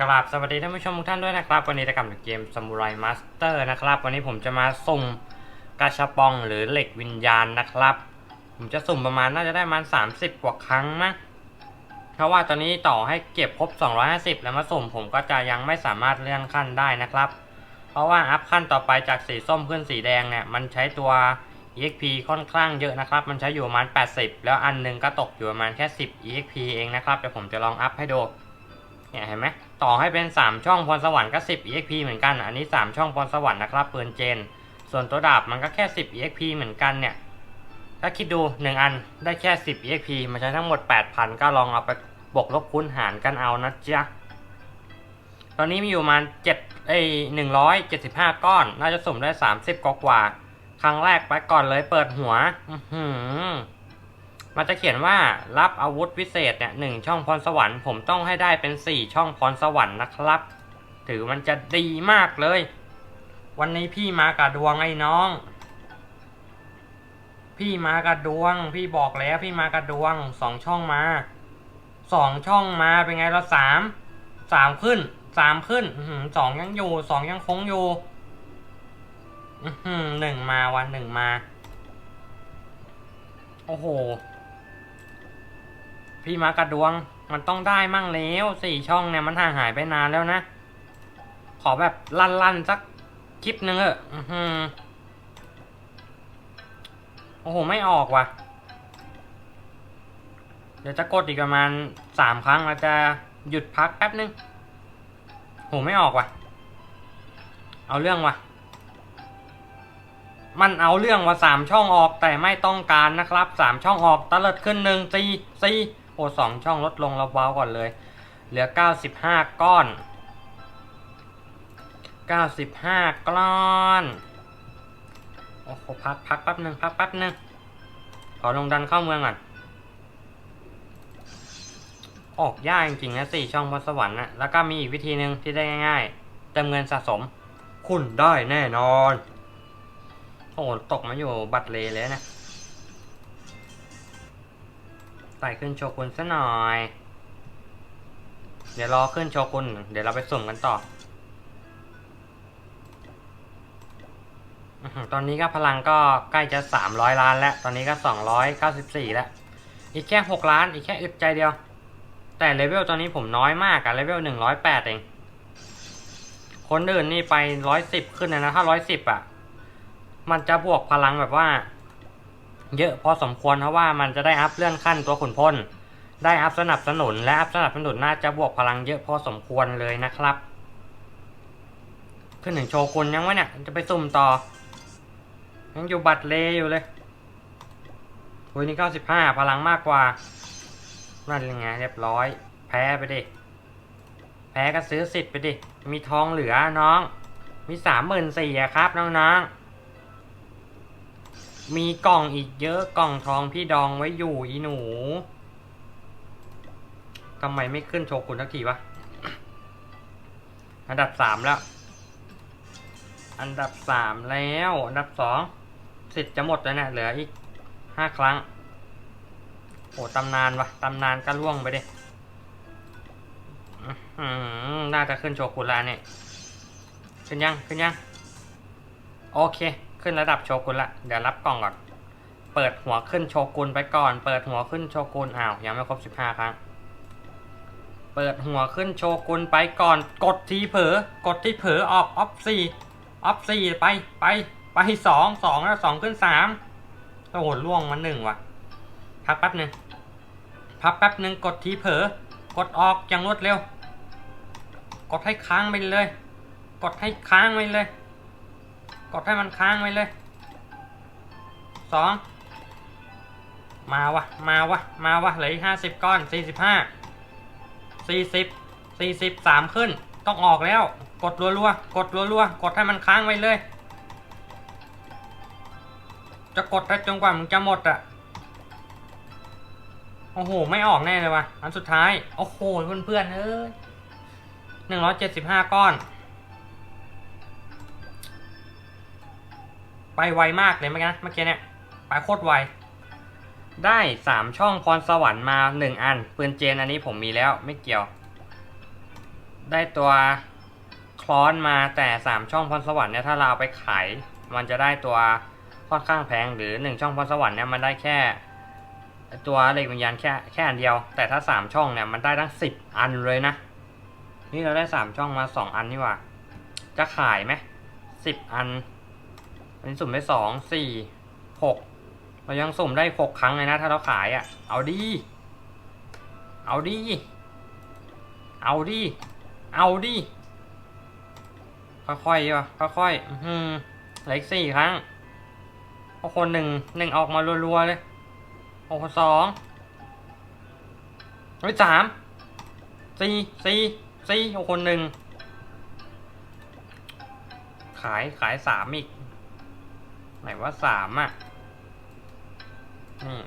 กราบสวัสดีท่านผู้ชมทุกท่านด้วยนะครับ วันนี้จะกลับมาเกม Samurai Master นะครับ วันนี้ผมจะมาสุ่มกาชาปองหรือเหล็กวิญญาณนะครับ ผมจะสุ่มประมาณน่าจะได้ประมาณ30กว่าครั้งมั้งเพราะว่าตอนนี้ต่อให้เก็บครบ 250 แล้วมาสุ่มผมก็จะยังไม่สามารถเลื่อนขั้นได้นะครับ เพราะว่าอัพขั้นต่อไปจากสีส้มขึ้นสีแดงเนี่ยมันใช้ตัว EXP ค่อนข้างเยอะนะครับ มันใช้อยู่ประมาณ 80 แล้วอันหนึงก็ตกอยู่ประมาณแค่ 10 EXP เองนะครับเดี๋ยวผมจะลองอัพให้ดูเนี่ยเห็นไหม ต่อให้เป็น 3 ช่องพรสวรรค์ก็ 10 EXP เหมือนกันอันนี้ 3 ช่องพรสวรรค์นะครับปืนเจน ส่วนตัวดาบมันก็แค่ 10 EXP เหมือนกันเนี่ยถ้าคิดดู 1 อันได้แค่ 10 EXP มันใช้ทั้งหมด 8,000 ก็ลองเอาไปบวกลบคูณหารกันเอานะจ๊ะตอนนี้มีอยู่ประมาณ7เอ้ย175 ก้อน น่าจะสุ่มได้ 30กว่ากว่าครั้งแรกไปก่อนเลยเปิดหัว อื้อหือ มันจะเขียนว่ารับอาวุธวิเศษเนี่ยหนึ่งช่องพรสวรรค์ผมต้องให้ได้เป็นสี่ช่องพรสวรรค์นะครับ ถือมันจะดีมากเลย วันนี้พี่มากับดวงไอ้น้อง พี่มากับดวง พี่บอกแล้วพี่มากับดวงสองช่องมาสองช่องมาเป็นไงละสามสามขึ้นสามขึ้นสองยังอยู่สองยังคงอยู่หนึ่งมาวันหนึ่งมา โอ้โห พี่มากระดวง มันต้องได้มั่งแล้วสี่ช่องเนี่ยมันห่างหายไปนานแล้วนะ ขอแบบลั่นๆสักคลิปหนึ่งเอออือโอ้โห ไม่ออกว่ะ เดี๋ยวจะกดอีกประมาณสามครั้งแล้วจะหยุดพักแป๊บนึงโหไม่ออกว่ะ เอาเรื่องว่ะ มันเอาเรื่องว่าสามช่องออกแต่ไม่ต้องการนะครับสามช่องออกตะเลิดขึ้นหนึ่งสี่สี่ โอสองช่องลดลงเราเบาก่อนเลย เหลือเก้าสิบห้าก้อนเก้าสิบห้าก้อนโอ้โหพักพักแป๊บหนึ่งพักแป๊บหนึ่งขอลงดันเข้าเมืองก่อนออกยากจริงๆนะสี่ช่องบนสวรรค์นะแล้วก็มีอีกวิธีหนึ่งที่ได้ง่าย ๆ เติมเงินสะสม คุณได้แน่นอน โอ้ตกมาอยู่บัตรเลเลยนะ ไต่ขึ้นโชกุนซะหน่อย เดี๋ยวรอขึ้นโชกุนเดี๋ยวเราไปสุ่มกันต่ออตอนนี้ก็พลังก็ใกล้จะ 300 ล้านแล้ว ตอนนี้ก็ 294 แล้ว อีกแค่ 6 ล้าน อีกแค่อึดใจเดียว แต่เลเวลตอนนี้ผมน้อยมากอะเลเวล 108 เอง คนอื่นนี่ไป 110 ขึ้นนะถ้า 110อะมันจะบวกพลังแบบว่า เยอะพอสมควรเพราะว่ามันจะได้อัพเลื่อนขั้นตัวขุนพล ได้อัพสนับสนุนและอัพสนับสนุนน่าจะบวกพลังเยอะพอสมควรเลยนะครับ ขึ้นถึงโชกุนยังวะเนี่ยจะไปสุ่มต่อ ยังอยู่บัตรเลอยู่เลยโอ้ยนี่เก้าสิบห้าพลังมากกว่า นั่นยังไงเรียบร้อย แพ้ไปดิ แพ้ก็ซื้อสิทธิ์ไปดิ มีทองเหลือน้อง มีสามหมื่นสี่ครับน้องๆ มีกล่องอีกเยอะกล่องทองพี่ดองไว้อยู่อีหนูทำไมไม่ขึ้นโชกุนทักทีวะ อันดับสามแล้ว อันดับสามแล้ว อันดับสองสิทธิ์จะหมดแล้วเนี่ยเหลืออีกห้าครั้ง โอ้ตำนานวะตำนานก็ล่วงไปดิอื้อหือน่าจะขึ้นโชกุนแล้วเนี่ย ขึ้นยัง ขึ้นยัง โอเค ขึ้นระดับโชกุนละ เดี๋ยวรับกล่องก่อน เปิดหัวขึ้นโชกุนไปก่อน เปิดหัวขึ้นโชกุนอ้าว ยังไม่ครบสิบห้าครั้ง เปิดหัวขึ้นโชกุนไปก่อน กดทีเผลอกดที่เผลอออกออฟสี่ออฟสี่ไป ไป ไปสองสองแล้วสองขึ้นสามโอ้โหล่วงมาหนึ่งว่ะ พักแป๊บหนึ่งพักแป๊บหนึ่งกดทีเผลอกดออกอย่างรวดเร็ว กดให้ค้างไปเลย กดให้ค้างไว้เลย กดให้มันค้างไว้เลยสองมาวะมาวะมาวะเหลืออีกห้าสิบก้อนสี่สิบห้าสี่สิบสี่สิบสามขึ้น ต้องออกแล้ว กดรัวๆกดรัวๆกดให้มันค้างไว้เลย จะกดได้จนกว่ามึงจะหมดอะโอ้โห ไม่ออกแน่เลยวะอันสุดท้าย โอ้โห เพื่อนๆเอ้ยหนึ่งร้อยเจ็ดสิบห้าก้อน ไปไวมากเลยเมื่อกี้นะเมื่อกี้เนี่ยไปโคตรไว ได้สามช่องพรสวรรค์มาหนึ่งอันปืนเจนอันนี้ผมมีแล้วไม่เกี่ยว ได้ตัวคลอนมาแต่สามช่องพรสวรรค์เนี่ยถ้าเราไปขาย มันจะได้ตัวค่อนข้างแพงหรือหนึ่งช่องพรสวรรค์เนี่ยมันได้แค่ ตัวเหล็กวิญญาณแค่แค่อันเดียว แต่ถ้าสามช่องเนี่ยมันได้ทั้งสิบอันเลยนะ นี่เราได้สามช่องมาสองอันนี่ว่าจะขายไหมสิบอัน อันนี้สุ่มได้สองสี่หกเรายังสุ่มได้หกครั้งเลยนะ ถ้าเราขายอะ่ะ เอาดี เอาดี เอาดี เอาดีค่อยๆดีวะค่อยๆอื้อหือเหลืออีกสี่ครั้งโอ้คนหนึ่งหนึ่งออกมารัวๆเลยโอ้โหสองเฮ้ยสามสี่สี่สี่โอ้คนหนึ่งขายขายสามอีก ไหนว่าสามอะ นี่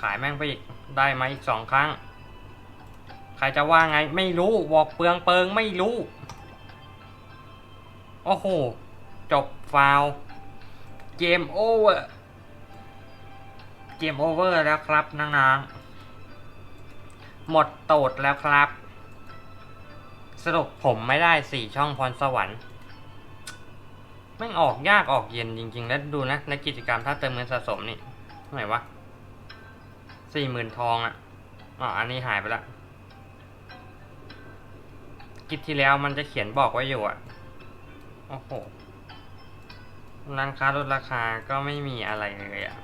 ขายแม่งไปอีก ได้มาอีกสองครั้ง ใครจะว่าไงไม่รู้บอกเปลืองเปิงไม่รู้ โอ้โห จบฟาวเกมโอเวอร์เกมโอเวอร์แล้วครับน้องๆ หมดโตดแล้วครับ สรุปผมไม่ได้สี่ช่องพรสวรรค์ ม่งออกยากออกเย็นจริง ๆ แล้วดูนะในกิจกรรมถ้าเติมเงินสะสมนี่เท่าไหร่วะสี่หมื่นทองอะอ๋ออันนี้หายไปละกิจที่แล้วมันจะเขียนบอกไว้อยู่อะโอ้โหร้านค้าลดราคาก็ไม่มีอะไรเลยอะ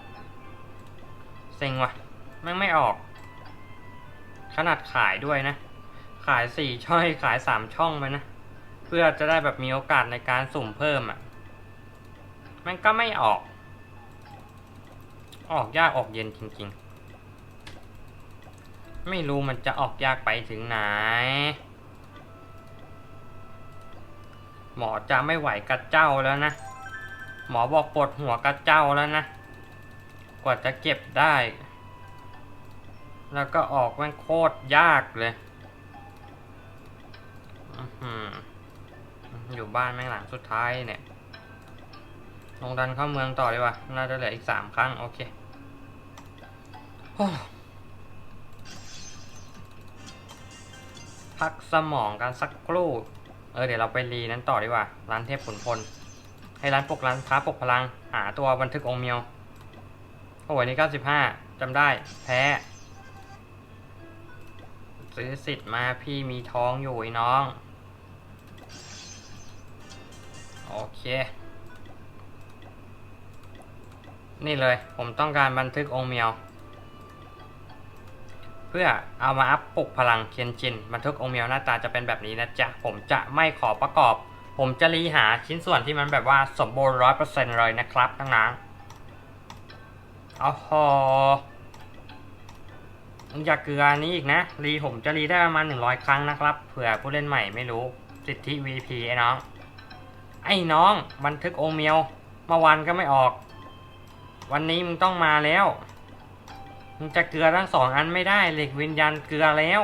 เซ็งว่ะแม่งไม่ออก ขนาดขายด้วยนะ ขายสี่ช่องขายสามช่องไปนะ เพื่อจะได้แบบมีโอกาสในการสุ่มเพิ่มอะ ม่งก็ไม่ออก ออกยากออกเย็นจริงๆ ไม่รู้มันจะออกยากไปถึงไหน หมอจะไม่ไหวกับเจ้าแล้วนะ หมอบอกปวดหัวกับเจ้าแล้วนะ กว่าจะเก็บได้ แล้วก็ออกแม่งโคตรยากเลยอือหืออยู่บ้านแม่งหลังสุดท้ายเนี่ย ลงดันเข้าเมืองต่อดีกว่า น่าจะเหลืออีกสามครั้ง โอเคอพักสมองกันสักครู่ เออเดี๋ยวเราไปรีนั้นต่อดีกว่า ร้านเทพขุนพล ให้ร้านปกร้านค้าปกพลัง หาตัวบันทึกองเมียว โอ้ยนี่95จำได้ แพ้ซื้อสิทธิ์มาพี่มีท้องอยู่ไอ้น้อง โอเค นี่เลย ผมต้องการบันทึกองเมียว เพื่อเอามาอัพปลุกพลังเคียนจิน บันทึกองเมียวหน้าตาจะเป็นแบบนี้นะจ๊ะ ผมจะไม่ขอประกอบ ผมจะรีหาชิ้นส่วนที่มันแบบว่าสมบูรณ์ร้อยเปอร์เซ็นต์เลยนะครับทั้งนั้นอ๋อฮอยากเกลือนี้อีกนะ รีผมจะรีได้ประมาณ 100 ครั้งนะครับ เผื่อผู้เล่นใหม่ไม่รู้ สิทธิ VP ไอ้น้อง ไอ้น้อง บันทึกองเมียวเมื่อวานก็ไม่ออก วันนี้มึงต้องมาแล้ว มึงจะเกลือทั้งสองอันไม่ได้ เหล็กวิญญาณเกลือแล้ว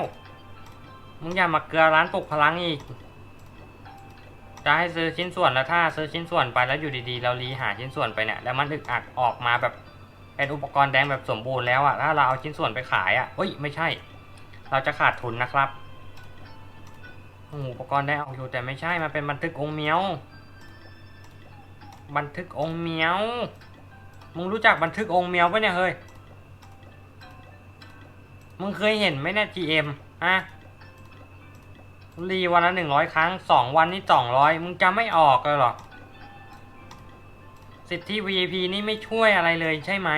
มึงอย่ามาเกลือร้านปลุกพลังอีก จะให้ซื้อชิ้นส่วนแล้วถ้าซื้อชิ้นส่วนไปแล้วอยู่ดีๆ เรารีหาชิ้นส่วนไปเนี่ยแล้วมันอึกอักออกมาแบบเป็นอุปกรณ์แดงแบบสมบูรณ์แล้วอะถ้าเราเอาชิ้นส่วนไปขายอะเฮ้ยไม่ใช่ เราจะขาดทุนนะครับอุปกรณ์แดงออกอยู่แต่ไม่ใช่มันเป็นบันทึกองค์เมียว บันทึกองค์เมียว มึงรู้จักบันทึกองค์เมียวปะเนี่ยเฮ้ย มึงเคยเห็นไหมเนี่ย GM ฮะรีวันละหนึ่งร้อยครั้งสองวันนี่สองร้อยมึงจะไม่ออกเลยหรอ สิทธิ VIP นี่ไม่ช่วยอะไรเลยใช่ไหม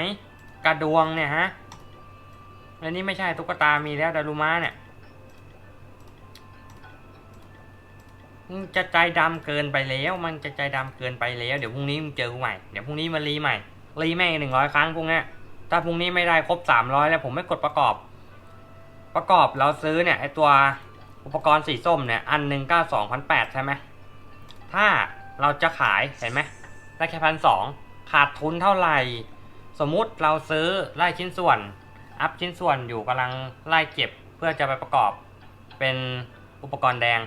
กระดวงเนี่ยฮะ แล้วนี่ไม่ใช่ตุ๊กตามีแล้วดารุมาเนี่ย มึงจะใจดำเกินไปแล้ว มันจะใจดำเกินไปแล้ว เดี๋ยวพรุ่งนี้มึงเจอกูใหม่ เดี๋ยวพรุ่งนี้มารีใหม่ รีแม่งหนึ่งร้อยครั้งพวกเนี้ถ้าพรุ่งนี้ไม่ได้ครบสามร้อยแล้วผมไม่กดประกอบ ประกอบเราซื้อเนี่ยไอตัวอุปกรณ์สีส้มเนี่ยอันหนึ่งก็สองพันแปดใช่ไหมถ้าเราจะขายเห็นไหมได้แค่พันสองขาดทุนเท่าไหร่ สมมุติเราซื้อไล่ชิ้นส่วน อัพชิ้นส่วนอยู่กำลังไล่เก็บเพื่อจะไปประกอบเป็นอุปกรณ์แดง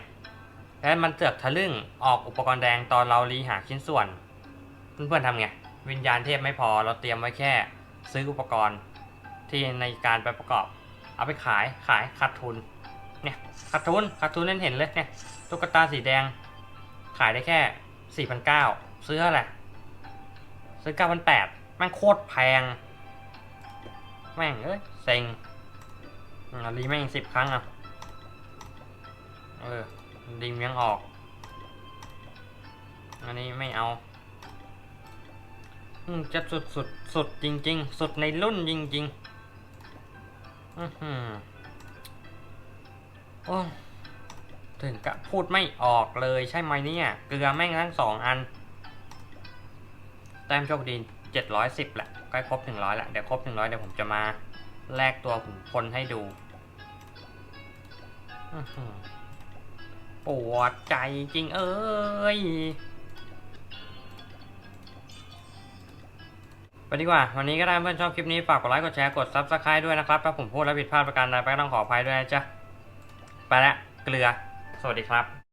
แล้วมันเสือกทะลึ่งออกอุปกรณ์แดงตอนเรารีหาชิ้นส่วน เพื่อนๆทำไง วิญญาณเทพไม่พอเราเตรียมไว้แค่ ซื้ออุปกรณ์ที่ในการไปประกอบ เอาไปขายขายขาดทุนเนี่ยขาดทุนขาดทุนเล่นเห็นเลยเนี่ยตุ๊กตาสีแดง ขายได้แค่สี่พันเก้าซื้ออะไรซื้อเก้าพันแปดแม่งโคตรแพง แม่งเอ้ยเซ็งรีแม่งสิบครั้งอะเออดิมยังออก อันนี้ไม่เอา จะสุดสุดสุดจริง ๆ สุดในรุ่นจริงๆอือหือโอ้ถึงกับพูดไม่ออกเลยใช่ไหมเนี่ย เกลือแม่งทั้งสองอัน แต้มโชคดีเจ็ดร้อยสิบแหละใกล้ครบถึงร้อยละเดี๋ยวครบถึงร้อยเดี๋ยวผมจะมาแลกตัวขุนพลให้ดูอือหือปวดใจจริงเอ้ย ไปดีกว่า วันนี้ก็ได้เพื่อนชอบคลิปนี้ ฝากกดไลค์กดแชร์กดซับสไคร b e ด้วยนะครับ ถ้าผมพูดแล้วผิดพลาดประการใดไปก็ต้องขออภัยด้วยนะจ๊ะ ไปละเกลือ สวัสดีครับ